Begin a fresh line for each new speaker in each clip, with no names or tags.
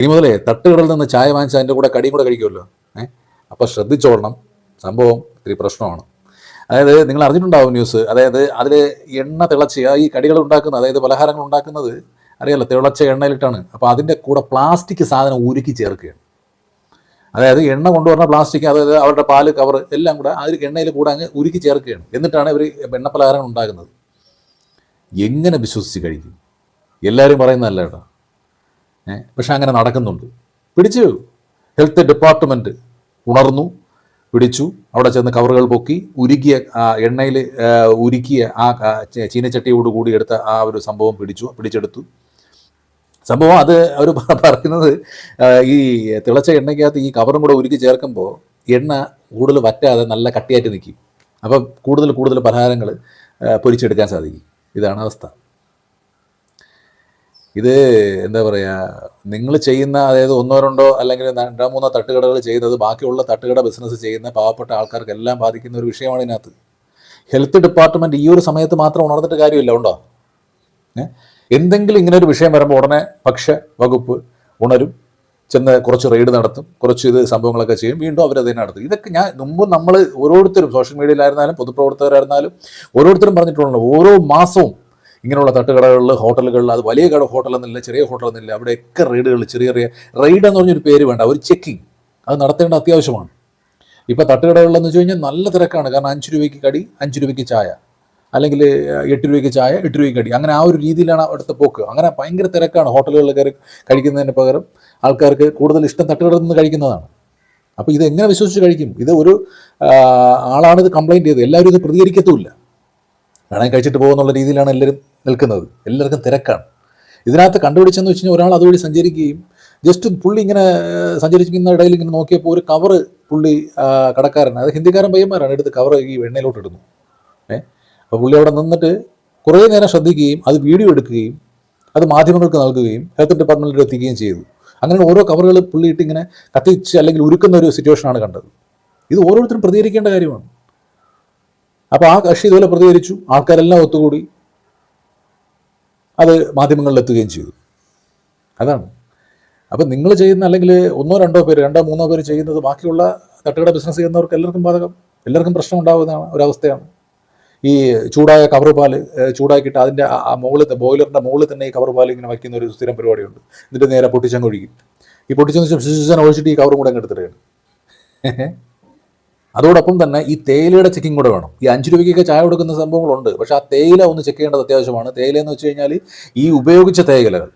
ഇനി മുതലേ തട്ടുകടയിൽ നിന്ന് ചായ വാങ്ങിച്ച അതിന്റെ കൂടെ കടിയും കൂടെ കഴിക്കുമല്ലോ. ഏഹ് അപ്പോൾ ശ്രദ്ധിച്ചോളണം. സംഭവം ഇത്തിരി പ്രശ്നമാണ്. അതായത് നിങ്ങൾ അറിഞ്ഞിട്ടുണ്ടാവും ന്യൂസ്. അതായത് അതിൽ എണ്ണ തിളച്ച് ഈ കടികൾ ഉണ്ടാക്കുന്ന അതായത് പലഹാരങ്ങൾ ഉണ്ടാക്കുന്നത് അറിയാലോ തിളച്ച എണ്ണയിലിട്ടാണ്. അപ്പോൾ അതിന്റെ കൂടെ പ്ലാസ്റ്റിക് സാധനം ഉരുക്കി ചേർക്കുകയാണ്. അതായത് എണ്ണ കൊണ്ടുവരുന്ന പ്ലാസ്റ്റിക് അതായത് അവരുടെ പാൽ കവർ എല്ലാം കൂടെ ഒരു എണ്ണയിൽ കൂടെ അങ്ങ് ഉരുക്കി ചേർക്കുകയാണ്. എന്നിട്ടാണ് ഇവർ എണ്ണ പലഹാരങ്ങൾ ഉണ്ടാക്കുന്നത്. എങ്ങനെ വിശ്വസിച്ച് കഴിക്കും? എല്ലാവരും പറയുന്നതല്ല കേട്ടോ. പക്ഷെ അങ്ങനെ നടക്കുന്നുണ്ട്. പിടിച്ചു. ഹെൽത്ത് ഡിപ്പാർട്ട്മെന്റ് ഉണർന്നു. പിടിച്ചു. അവിടെ ചെന്ന് കവറുകൾ പൊക്കി ഉരുക്കിയ എണ്ണയിൽ ഉരുക്കിയ ആ ചീനച്ചട്ടിയോട് കൂടി എടുത്ത ആ ഒരു സംഭവം പിടിച്ചു പിടിച്ചെടുത്തു. സംഭവം അത് അവർ പറയുന്നത് ഈ തിളച്ച എണ്ണയ്ക്കകത്ത് ഈ കവറും കൂടെ ഉരുക്കി ചേർക്കുമ്പോൾ എണ്ണ കൂടുതൽ വറ്റാതെ നല്ല കട്ടിയായിട്ട് നിൽക്കും. അപ്പം കൂടുതൽ കൂടുതൽ പലഹാരങ്ങൾ പൊരിച്ചെടുക്കാൻ സാധിക്കും. ഇതാണ് അവസ്ഥ. ഇത് എന്താ പറയുക നിങ്ങൾ ചെയ്യുന്ന അതായത് ഒന്നോ രണ്ടോ അല്ലെങ്കിൽ രണ്ടോ മൂന്നോ തട്ടുകടകൾ ചെയ്യുന്നത് ബാക്കിയുള്ള തട്ടുകട ബിസിനസ് ചെയ്യുന്ന പാവപ്പെട്ട ആൾക്കാർക്കെല്ലാം ബാധിക്കുന്ന ഒരു വിഷയമാണ് ഇതിനകത്ത്. ഹെൽത്ത് ഡിപ്പാർട്ട്മെന്റ് ഈ ഒരു സമയത്ത് മാത്രം ഉണർന്നിട്ട് കാര്യമില്ല ഉണ്ടോ? എന്തെങ്കിലും ഇങ്ങനെ ഒരു വിഷയം വരുമ്പോൾ ഉടനെ ഭക്ഷ്യ വകുപ്പ് ഉണരും ചെന്ന് കുറച്ച് റെയ്ഡ് നടത്തും കുറച്ച് ഇത് സംഭവങ്ങളൊക്കെ ചെയ്യും വീണ്ടും അവർ അതിനെ നടത്തും. ഇതൊക്കെ ഞാൻ മുമ്പ് നമ്മൾ ഓരോരുത്തരും സോഷ്യൽ മീഡിയയിലായിരുന്നാലും പൊതുപ്രവർത്തകരായിരുന്നാലും ഓരോരുത്തരും പറഞ്ഞിട്ടുള്ളത് ഓരോ മാസവും ഇങ്ങനെയുള്ള തട്ടുകടകളിൽ ഹോട്ടലുകളിൽ അത് വലിയ കട ഹോട്ടലെന്നില്ല ചെറിയ ഹോട്ടലെന്നില്ല അവിടെയൊക്കെ റെയ്ഡുകൾ ചെറിയ ചെറിയ റെയ്ഡ് എന്ന് പറഞ്ഞൊരു പേര് വേണ്ട ഒരു ചെക്കിങ് അത് നടത്തേണ്ട അത്യാവശ്യമാണ്. ഇപ്പോൾ തട്ടുകടകളിലെന്ന് വെച്ച് കഴിഞ്ഞാൽ നല്ല തിരക്കാണ്. കാരണം അഞ്ച് രൂപയ്ക്ക് കടി അഞ്ച് രൂപയ്ക്ക് ചായ. അല്ലെങ്കിൽ എട്ട് രൂപയ്ക്ക് ചായ എട്ട് രൂപയ്ക്ക് കടി. അങ്ങനെ ആ ഒരു രീതിയിലാണ് അവിടുത്തെ പോക്ക്. അങ്ങനെ ഭയങ്കര തിരക്കാണ്. ഹോട്ടലുകളിൽ കയറി കഴിക്കുന്നതിന് പകരം ആൾക്കാർക്ക് കൂടുതൽ ഇഷ്ടം തട്ടുകടയിൽ നിന്ന് കഴിക്കുന്നതാണ്. അപ്പോൾ ഇത് എങ്ങനെ വിശ്വസിച്ച് കഴിക്കും? ഇത് ഒരു ആളാണ് ഇത് കംപ്ലൈന്റ് ചെയ്തത്. എല്ലാവരും ഇത് പ്രതികരിക്കത്തുമില്ല. വേണമെങ്കിൽ കഴിച്ചിട്ട് പോകുന്നുള്ള രീതിയിലാണ് എല്ലാവരും നിൽക്കുന്നത്. എല്ലാവർക്കും തിരക്കാണ്. ഇതിനകത്ത് കണ്ടുപിടിച്ചെന്ന് വെച്ച് കഴിഞ്ഞാൽ ഒരാൾ അതുവഴി സഞ്ചരിക്കുകയും ജസ്റ്റ് പുള്ളി ഇങ്ങനെ സഞ്ചരിക്കുന്ന ഇടയിൽ ഇങ്ങനെ നോക്കിയപ്പോൾ ഒരു കവറ് പുള്ളി കടക്കാരൻ അത് ഹിന്ദിക്കാരൻ പയ്യന്മാരാണ് എടുത്ത് കവർ ഈ എണ്ണയിലോട്ട് ഇടുന്നു. ഏ? അപ്പോൾ പുള്ളി അവിടെ നിന്നിട്ട് കുറേ നേരം ശ്രദ്ധിക്കുകയും അത് വീഡിയോ എടുക്കുകയും അത് മാധ്യമങ്ങൾക്ക് നൽകുകയും ഹെൽത്ത് ഡിപ്പാർട്ട്മെന്റിൽ എത്തിക്കുകയും ചെയ്തു. അങ്ങനെ ഓരോ കവറുകൾ പുള്ളി ഇട്ട് ഇങ്ങനെ കത്തിച്ച് അല്ലെങ്കിൽ ഉരുക്കുന്ന ഒരു സിറ്റുവേഷനാണ് കണ്ടത്. ഇത് ഓരോരുത്തരും പ്രതികരിക്കേണ്ട കാര്യമാണ്. അപ്പോൾ ആ കക്ഷി ഇതുപോലെ പ്രതികരിച്ചു. ആൾക്കാരെല്ലാം ഒത്തുകൂടി. അത് മാധ്യമങ്ങളിൽ എത്തുകയും ചെയ്തു. അതാണ്. അപ്പം നിങ്ങൾ ചെയ്യുന്ന അല്ലെങ്കിൽ ഒന്നോ രണ്ടോ പേര് രണ്ടോ മൂന്നോ പേര് ചെയ്യുന്നത് ബാക്കിയുള്ള തട്ടുകട ബിസിനസ് ചെയ്യുന്നവർക്ക് എല്ലാവർക്കും ബാധകം എല്ലാവർക്കും പ്രശ്നം ഉണ്ടാകുന്നതാണ് ഒരവസ്ഥയാണ്. ഈ ചൂടായ കവർ പാൽ ചൂടാക്കിയിട്ട് അതിന്റെ ആ- മുകളിൽ ബോയിലറിന്റെ മുകളിൽ തന്നെ ഈ കവർ പാൽ ഇങ്ങനെ വയ്ക്കുന്ന ഒരു സ്ഥിരം പരിപാടിയുണ്ട്. എന്നിട്ട് നേരെ പൊട്ടിച്ചങ്ങ് ഒഴിക്കും ഈ പൊട്ടിച്ചെന്ന് ശേഷം ഒഴിച്ചിട്ട് ഈ കവറും കൂടെ അങ്ങ് എടുത്തിടുകയാണ്. അതോടൊപ്പം തന്നെ ഈ തേയിലയുടെ ചെക്കിംഗ് കൂടെ വേണം. ഈ അഞ്ച് രൂപയ്ക്കൊക്കെ ചായ കൊടുക്കുന്ന സംഭവങ്ങളുണ്ട്. പക്ഷേ ആ തേയില ഒന്ന് ചെക്ക് ചെയ്യേണ്ടത് അത്യാവശ്യമാണ്. തേയില എന്ന് വെച്ച് കഴിഞ്ഞാൽ ഈ ഉപയോഗിച്ച തേയിലകൾ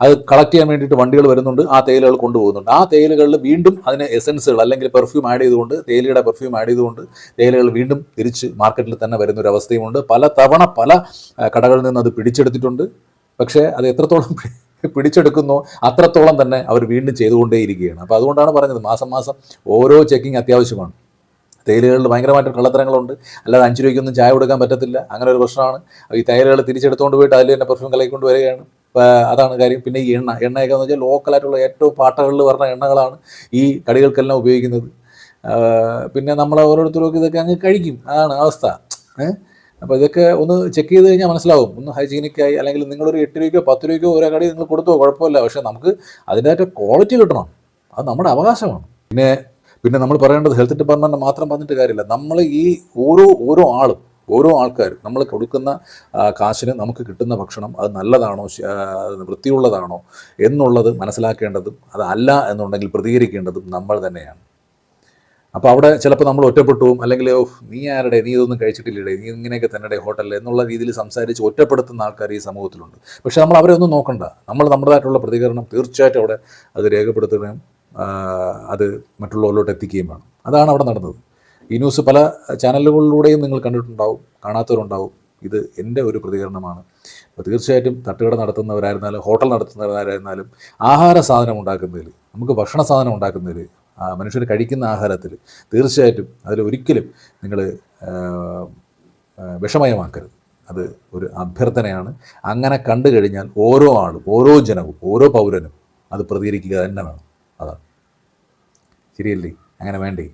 അത് കളക്ട് ചെയ്യാൻ വേണ്ടിയിട്ട് വണ്ടികൾ വരുന്നുണ്ട്. ആ തേയിലകൾ കൊണ്ടുപോകുന്നുണ്ട്. ആ തേയിലകളിൽ വീണ്ടും അതിന് എസൻസുകൾ അല്ലെങ്കിൽ പെർഫ്യൂം ആഡ് ചെയ്തുകൊണ്ട് തേയിലയുടെ പെർഫ്യൂം ആഡ് ചെയ്തുകൊണ്ട് തേയിലകൾ വീണ്ടും തിരിച്ച് മാർക്കറ്റിൽ തന്നെ വരുന്ന ഒരു അവസ്ഥയുമുണ്ട് പല തവണ പല കടകളിൽ നിന്ന് അത് പിടിച്ചെടുത്തിട്ടുണ്ട്. പക്ഷേ അത് എത്രത്തോളം പിടിച്ചെടുക്കുന്നു അത്രത്തോളം തന്നെ അവർ വീണ്ടും ചെയ്തുകൊണ്ടേയിരിക്കുകയാണ്. അപ്പോൾ അതുകൊണ്ടാണ് പറഞ്ഞത് മാസം മാസം ഓരോ ചെക്കിങ് അത്യാവശ്യമാണ്. തേയിലകളിൽ ഭയങ്കരമായിട്ട് കള്ളത്തരങ്ങളുണ്ട്. അല്ലാതെ അഞ്ച് രൂപയ്ക്കൊന്നും ചായ കൊടുക്കാൻ പറ്റത്തില്ല. അങ്ങനെ ഒരു പ്രശ്നമാണ്. ഈ തേയിലകൾ തിരിച്ചെടുത്തുകൊണ്ട് പോയിട്ട് അതിൽ തന്നെ പെർഫ്യൂം കലയിക്കൊണ്ട് വരികയാണ്. അതാണ് കാര്യം. പിന്നെ ഈ എണ്ണ. എണ്ണയൊക്കെ എന്ന് വെച്ചാൽ ലോക്കലായിട്ടുള്ള ഏറ്റവും പാട്ടകളിൽ വരുന്ന എണ്ണകളാണ് ഈ കടികൾക്കെല്ലാം ഉപയോഗിക്കുന്നത്. പിന്നെ നമ്മൾ ഓരോരുത്തരും ഇതൊക്കെ അങ്ങ് കഴിക്കും. അതാണ് അവസ്ഥ. അപ്പോൾ ഇതൊക്കെ ഒന്ന് ചെക്ക് ചെയ്ത് കഴിഞ്ഞാൽ മനസ്സിലാവും. ഒന്ന് ഹൈജീനിക്കായി അല്ലെങ്കിൽ നിങ്ങളൊരു എട്ട് രൂപയ്ക്കോ പത്ത് രൂപയ്ക്കോ ഓരോ കടി നിങ്ങൾ കൊടുത്തോ കുഴപ്പമില്ല. പക്ഷേ നമുക്ക് അതിന്റെ ക്വാളിറ്റി കിട്ടണം. അത് നമ്മുടെ അവകാശമാണ്. പിന്നെ പിന്നെ നമ്മൾ പറയേണ്ടത് ഹെൽത്ത് ഡിപ്പാർട്ട്മെന്റ് മാത്രം പറഞ്ഞിട്ട് കാര്യമില്ല. നമ്മൾ ഈ ഓരോ ഓരോ ആളും ഓരോ ആൾക്കാരും നമ്മൾ കൊടുക്കുന്ന കാശിന് നമുക്ക് കിട്ടുന്ന ഭക്ഷണം അത് നല്ലതാണോ വൃത്തിയുള്ളതാണോ എന്നുള്ളത് മനസ്സിലാക്കേണ്ടതും അതല്ല എന്നുണ്ടെങ്കിൽ പ്രതികരിക്കേണ്ടതും നമ്മൾ തന്നെയാണ്. അപ്പോൾ അവിടെ ചിലപ്പോൾ നമ്മൾ ഒറ്റപ്പെട്ടു അല്ലെങ്കിൽ നീ ആരുടെ? നീ ഇതൊന്നും കഴിച്ചിട്ടില്ലേ നീ ഇങ്ങനെയൊക്കെ തന്നെ ഹോട്ടലിൽ എന്നുള്ള രീതിയിൽ സംസാരിച്ച് ഒറ്റപ്പെടുത്തുന്ന ആൾക്കാർ ഈ സമൂഹത്തിലുണ്ട്. പക്ഷേ നമ്മൾ അവരെ ഒന്നും നോക്കണ്ട. നമ്മൾ നമ്മുടേതായിട്ടുള്ള പ്രതികരണം തീർച്ചയായിട്ടും അവിടെ അത് രേഖപ്പെടുത്തുകയും അത് മറ്റുള്ളവരിലോട്ട് എത്തിക്കുകയും വേണം. അതാണ് അവിടെ നടന്നത്. ഈ ന്യൂസ് പല ചാനലുകളിലൂടെയും നിങ്ങൾ കണ്ടിട്ടുണ്ടാവും കാണാത്തവരുണ്ടാവും. ഇത് എന്റെ ഒരു പ്രതികരണമാണ്. അപ്പോൾ തീർച്ചയായിട്ടും തട്ടുകട നടത്തുന്നവരായിരുന്നാലും ഹോട്ടൽ നടത്തുന്നവരായിരുന്നാലും ആഹാര സാധനം ഉണ്ടാക്കുന്നതിൽ നമുക്ക് ഭക്ഷണ സാധനം ഉണ്ടാക്കുന്നതിൽ മനുഷ്യർ കഴിക്കുന്ന ആഹാരത്തിൽ തീർച്ചയായിട്ടും അതിൽ ഒരിക്കലും നിങ്ങൾ വിഷമയമാക്കരുത്. അത് ഒരു അഭ്യർത്ഥനയാണ്. അങ്ങനെ കണ്ടു കഴിഞ്ഞാൽ ഓരോ ആളും ഓരോ ജനവും ഓരോ പൗരനും അത് പ്രതികരിക്കുക തന്നെ വേണം. അതാണ്. ശരിയല്ലേ? അങ്ങനെ വേണ്ടേ?